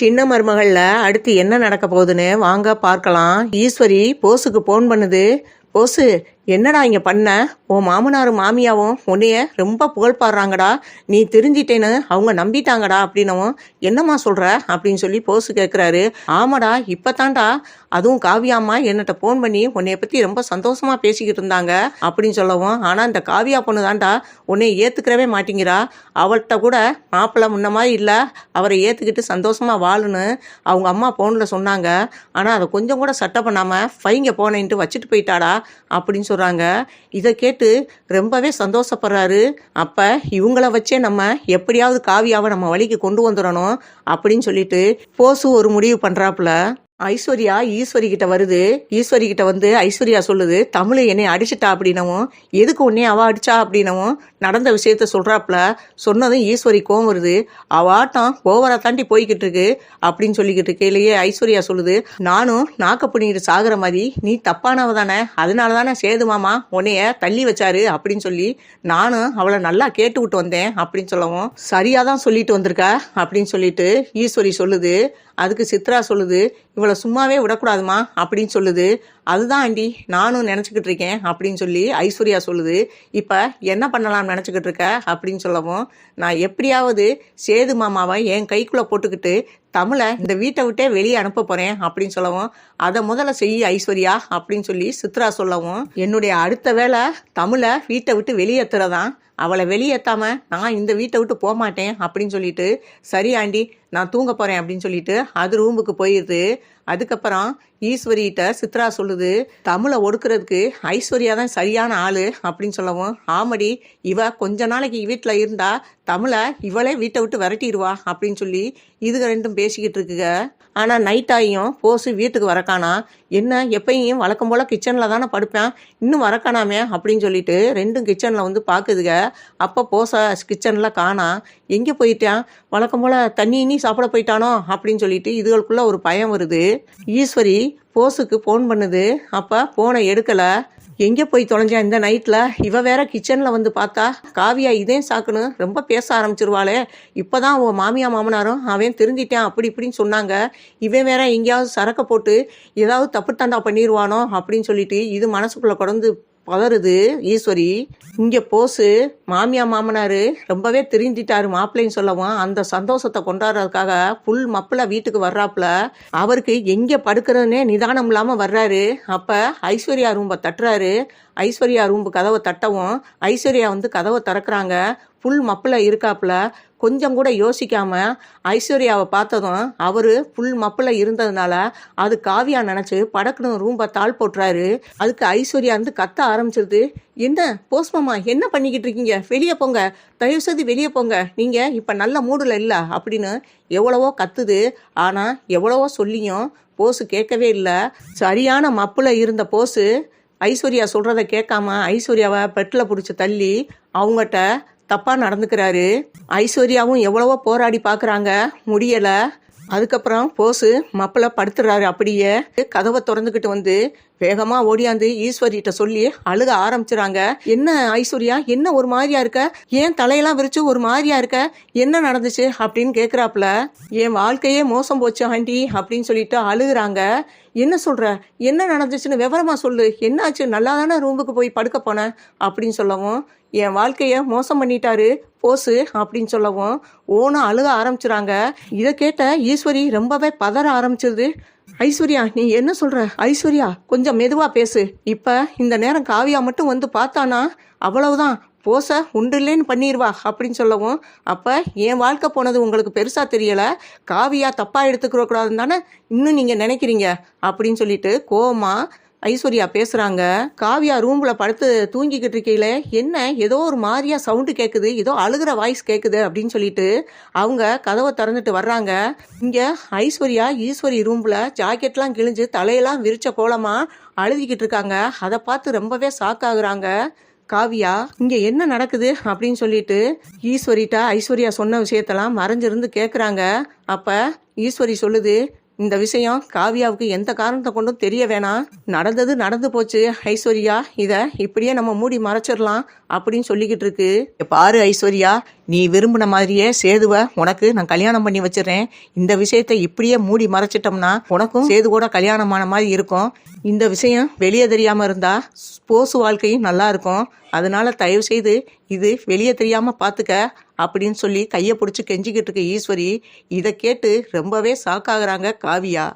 சின்ன மருமகள்ல அடுத்து என்ன நடக்க போகுதுன்னு வாங்க பார்க்கலாம். ஈஸ்வரி போஸுக்கு போன் பண்ணுது. போஸு என்னடா இங்கே பண்ண? உன் மாமனாரும் மாமியாவும் உன்னைய ரொம்ப புகழ் பாடுறாங்கடா. நீ தெரிஞ்சிட்டேன்னு அவங்க நம்பிட்டாங்கடா அப்படின்னவும் என்னம்மா சொல்கிற அப்படின்னு சொல்லி போஸு கேட்குறாரு ஆமாடா இப்பதான்டா. அதுவும் காவியாம்மா என்னட்ட ஃபோன் பண்ணி உன்னைய பற்றி ரொம்ப சந்தோஷமாக பேசிக்கிட்டு இருந்தாங்க அப்படின்னு சொல்லவும் ஆனால் இந்த காவியா பொண்ணு தாண்டா உன்னை ஏற்றுக்கிறவே மாட்டேங்கிறா. அவள்கிட்ட கூட மாப்பிள்ளை முன்ன மாதிரி இல்லை. அவரை ஏற்றுக்கிட்டு சந்தோஷமாக வாழுன்னு அவங்க அம்மா ஃபோனில் சொன்னாங்க. ஆனால் அதை கொஞ்சம் கூட சட்டை பண்ணாமல் ஃபைங்க போனேன்ட்டு வச்சுட்டு போயிட்டாடா. அப்படின்னு சொல்கிறாங்க இதை கேட்டு ரொம்பவே சந்தோஷப்படுறாரு. அப்போ இவங்கள வச்சே நம்ம எப்படியாவது காவியாவை நம்ம வழிக்கு கொண்டு வந்துடணும் அப்படின்னு சொல்லிட்டு போசு ஒரு முடிவு பண்ணுறாப்புல ஐஸ்வர்யா ஈஸ்வரி கிட்ட வருது. ஈஸ்வரி கிட்ட வந்து ஐஸ்வர்யா சொல்லுது தமிழ் என்னை அடிச்சிட்டா அப்படின்னவும் எதுக்கு உன்னே அவ அடிச்சா அப்படின்னவும் நடந்த விஷயத்த சொல்கிறாப்புல சொன்னதும் ஈஸ்வரி கோவம் வருது. அவாட்டம் ஓவராக ஓவரா தாண்டி போய்கிட்டு இருக்கு அப்படின்னு சொல்லிக்கிட்டு இருக்கையிலேயே ஐஸ்வர்யா சொல்லுது நானும் நாக்க சாகிற சாகுற மாதிரி நீ தப்பானவ தானே. அதனால தானே சேது மாமா உன்னைய தள்ளி வச்சாரு அப்படின்னு சொல்லி நானும் அவளை நல்லா கேட்டு விட்டு வந்தேன் அப்படின்னு சொல்லவும் சரியாக தான் சொல்லிட்டு வந்திருக்க அப்படின்னு சொல்லிட்டு ஈஸ்வரி சொல்லுது. அதுக்கு சித்ரா சொல்லுது இவளை சும்மாவே விடக்கூடாதுமா அப்படின்னு சொல்லுது. அதுதான் ஆண்டி நானும் நினச்சிக்கிட்டு இருக்கேன் அப்படின்னு சொல்லி ஐஸ்வர்யா சொல்லுது. இப்போ என்ன பண்ணலாம்னு நினச்சிக்கிட்டு இருக்க அப்படின்னு சொல்லவும் நான் எப்படியாவது சேது மாமாவை என் கைக்குள்ளே போட்டுக்கிட்டு தமிழை இந்த வீட்டை விட்டே வெளியே அனுப்ப போகிறேன் அப்படின்னு சொல்லவும் அதை முதல்ல செய்ய ஐஸ்வர்யா அப்படின்னு சொல்லி சித்ரா சொல்லவும் என்னுடைய அடுத்த வேலை தமிழை வீட்டை விட்டு வெளியேற்றுறதான் அவளை வெளியேற்றாம நான் இந்த வீட்டை விட்டு போக மாட்டேன் அப்படின்னு சொல்லிட்டு சரி ஆண்டி நான் தூங்க போகிறேன் அப்படின்னு சொல்லிட்டு அது ரூமுக்கு போயிடுது. அதுக்கப்புறம் ஈஸ்வரிகிட்ட சித்ரா சொல்லுது தமிழை ஒடுக்கிறதுக்கு ஐஸ்வர்யா தான் சரியான ஆள் அப்படின்னு சொல்லவும் ஆமடி இவ கொஞ்ச நாளைக்கு வீட்டில் இருந்தா தமிழை இவளே வீட்டை விட்டு விரட்டிடுவா அப்படின்னு சொல்லி இதுக ரெண்டும் பேசிக்கிட்டு இருக்குங்க ஆனால் நைட் ஆகியும் போசு வீட்டுக்கு வரக்கானா என்ன எப்பயும் வழக்கம் போல் கிச்சனில் தானே படுப்பேன். இன்னும் வரக்கானாமே அப்படின்னு சொல்லிட்டு ரெண்டும் கிச்சனில் வந்து பார்க்குதுங்க அப்போ போஸை கிச்சனில் காணா எங்கே போயிட்டான்? வழக்கம் போல் தண்ணி இனி சாப்பிட போயிட்டானோ அப்படின்னு சொல்லிட்டு இதுகளுக்குள்ளே ஒரு பயம் வருது. ஈஸ்வரி போஸுக்கு ஃபோன் பண்ணுது. அப்போ ஃபோனை எடுக்கலை. எங்கே போய் தொலைஞ்சான் இந்த நைட்டில் இவ வேற கிச்சனில் வந்து பார்த்தா காவியா இதே சாக்குன்னு ரொம்ப பேச ஆரம்பிச்சிருவாளே. இப்போதான் உன் மாமியா மாமனாரும் அவன் திருந்திட்டேன் அப்படி இப்படின்னு சொன்னாங்க. இவன் வேற எங்கேயாவது சரக்கை போட்டு ஏதாவது தப்பு தண்டா பண்ணிடுவானோ அப்படின்னு சொல்லிட்டு இது மனசுக்குள்ளே கொடந்து பதறுது ஈஸ்வரி. இங்கே போஸு மாமியா மாமனார் ரொம்பவே திருந்திட்டாரு மாப்பிள்ளைன்னு சொல்லவும். அந்த சந்தோஷத்தை கொண்டாடுறதுக்காக ஃபுல் மப்பிள வீட்டுக்கு வர்றாப்புல. அவருக்கு எங்கே படுக்கிறதுனே நிதானம் இல்லாமல் வர்றாரு. அப்போ ஐஸ்வர்யா ரூம்பை தட்டுறாரு. ஐஸ்வர்யா ரூம்பு கதவை தட்டவும் ஐஸ்வர்யா வந்து கதவை திறக்கிறாங்க. புல் மப்பிள இருக்காப்புல கொஞ்சம் கூட யோசிக்காம ஐஸ்வர்யாவை பார்த்ததும் அவரு புல் மப்பிள இருந்ததுனால அது காவியா நினைச்சு படக்குன்னு ரூம்பை தாள் போட்டுறாரு. அதுக்கு ஐஸ்வர்யா வந்து கத்த ஆரம்பிச்சிருது. என்ன போஸ்மம்மா என்ன பண்ணிக்கிட்டு இருக்கீங்க? வெளியே போங்க. தயவு செய்து வெளியே போங்க. நீங்க இப்ப நல்ல மூடுல இல்ல அப்படின்னு எவ்வளவோ கத்துது. ஆனா எவ்வளவோ சொல்லியும் போஸு கேட்கவே இல்லை. சரியான மப்புல இருந்த போஸு ஐஸ்வர்யா சொல்கிறத கேட்காம ஐஸ்வர்யாவை பெட்டில் பிடிச்சி தள்ளி அவங்ககிட்ட தப்பாக நடந்துக்கிறாரு. ஐஸ்வர்யாவும் எவ்வளவோ போராடி பார்க்குறாங்க முடியலை. அதுக்கப்புறம் போஸு மப்பிள படுத்துறாரு அப்படியே. கதவை திறந்துக்கிட்டு வந்து வேகமா ஓடியாந்து ஈஸ்வரிகிட்ட சொல்லி அழுக ஆரம்பிச்சுறாங்க. என்ன ஐஸ்வர்யா என்ன ஒரு மாதிரியா இருக்க? ஏன் தலையெல்லாம் விரிச்சு ஒரு மாதிரியா இருக்க? என்ன நடந்துச்சு அப்படின்னு கேக்குறாப்புல. என் வாழ்க்கையே மோசம் போச்சு ஆண்டி அப்படின்னு சொல்லிட்டு அழுகுறாங்க. என்ன சொல்ற? என்ன நடந்துச்சுன்னு விவரமா சொல்லு. என்னாச்சு? நல்லா தானே ரூமுக்கு போய் படுக்க போனேன் அப்படின்னு சொல்லவும் என் வாழ்க்கைய மோசம் பண்ணிட்டாரு. போசு அப்படின்னு சொல்லவும் ஓனும் அழுக ஆரம்பிச்சுறாங்க. இதை கேட்ட ஈஸ்வரி ரொம்பவே பதற ஆரம்பிச்சிருது. ஐஸ்வர்யா நீ என்ன சொல்ற? ஐஸ்வர்யா கொஞ்சம் மெதுவா பேசு. இப்ப இந்த நேரம் காவியா மட்டும் வந்து பார்த்தானா? அவ்வளவுதான். போச உண்டுலேன்னு பண்ணிடுவா அப்படின்னு சொல்லவும் அப்போ என் வாழ்க்கை போனது உங்களுக்கு பெருசாக தெரியலை. காவியா தப்பாக எடுத்துக்கிற கூடாதுன்னு தானே இன்னும் நீங்கள் நினைக்கிறீங்க? அப்படின்னு சொல்லிட்டு கோவமாக ஐஸ்வர்யா பேசுறாங்க. காவியா ரூம்ல படுத்து தூங்கிக்கிட்டு இருக்கையில என்ன? ஏதோ ஒரு மாதிரியா சவுண்டு கேட்குது ஏதோ அழுகிற வாய்ஸ் கேட்குது அப்படின்னு சொல்லிட்டு அவங்க கதவை திறந்துட்டு வர்றாங்க. இங்க ஐஸ்வர்யா ஈஸ்வரி ரூம்ல ஜாக்கெட்லாம் கிழிஞ்சு தலையெல்லாம் விரிச்ச கோலமா அழுதிக்கிட்டு இருக்காங்க. அதை பார்த்து ரொம்பவே ஷாக் ஆகுறாங்க. காவியா இங்க என்ன நடக்குது? அப்படின்னு சொல்லிட்டு ஈஸ்வரிட்ட ஐஸ்வர்யா சொன்ன விஷயத்தெல்லாம் மறைஞ்சிருந்து கேட்குறாங்க அப்ப ஈஸ்வரி சொல்லுது இந்த விஷயம் காவியாவுக்கு எந்த காரணத்தை கொண்டும் தெரிய வேணாம். நடந்தது நடந்து போச்சு. ஐஸ்வர்யா இதை இப்படியே நம்ம மூடி மறைச்சிடலாம் அப்படின்னு சொல்லிக்கிட்டு இருக்கு. பாரு ஐஸ்வர்யா நீ விரும்பின மாதிரியே சேதுவை உனக்கு நான் கல்யாணம் பண்ணி வச்சிடுறேன். இந்த விஷயத்தை இப்படியே மூடி மறைச்சிட்டோம்னா உனக்கும் சேது கூட கல்யாணமான மாதிரி இருக்கும். இந்த விஷயம் வெளியே தெரியாமல் இருந்தால் போசு வாழ்க்கையும் நல்லா இருக்கும். அதனால தயவு செய்து இது வெளியே தெரியாம பார்த்துக்க அப்படின்னு சொல்லி கையை பிடிச்சி கெஞ்சிக்கிட்டு இருக்க ஈஸ்வரி இதை கேட்டு ரொம்பவே சாக்காகிறாங்க காவியா.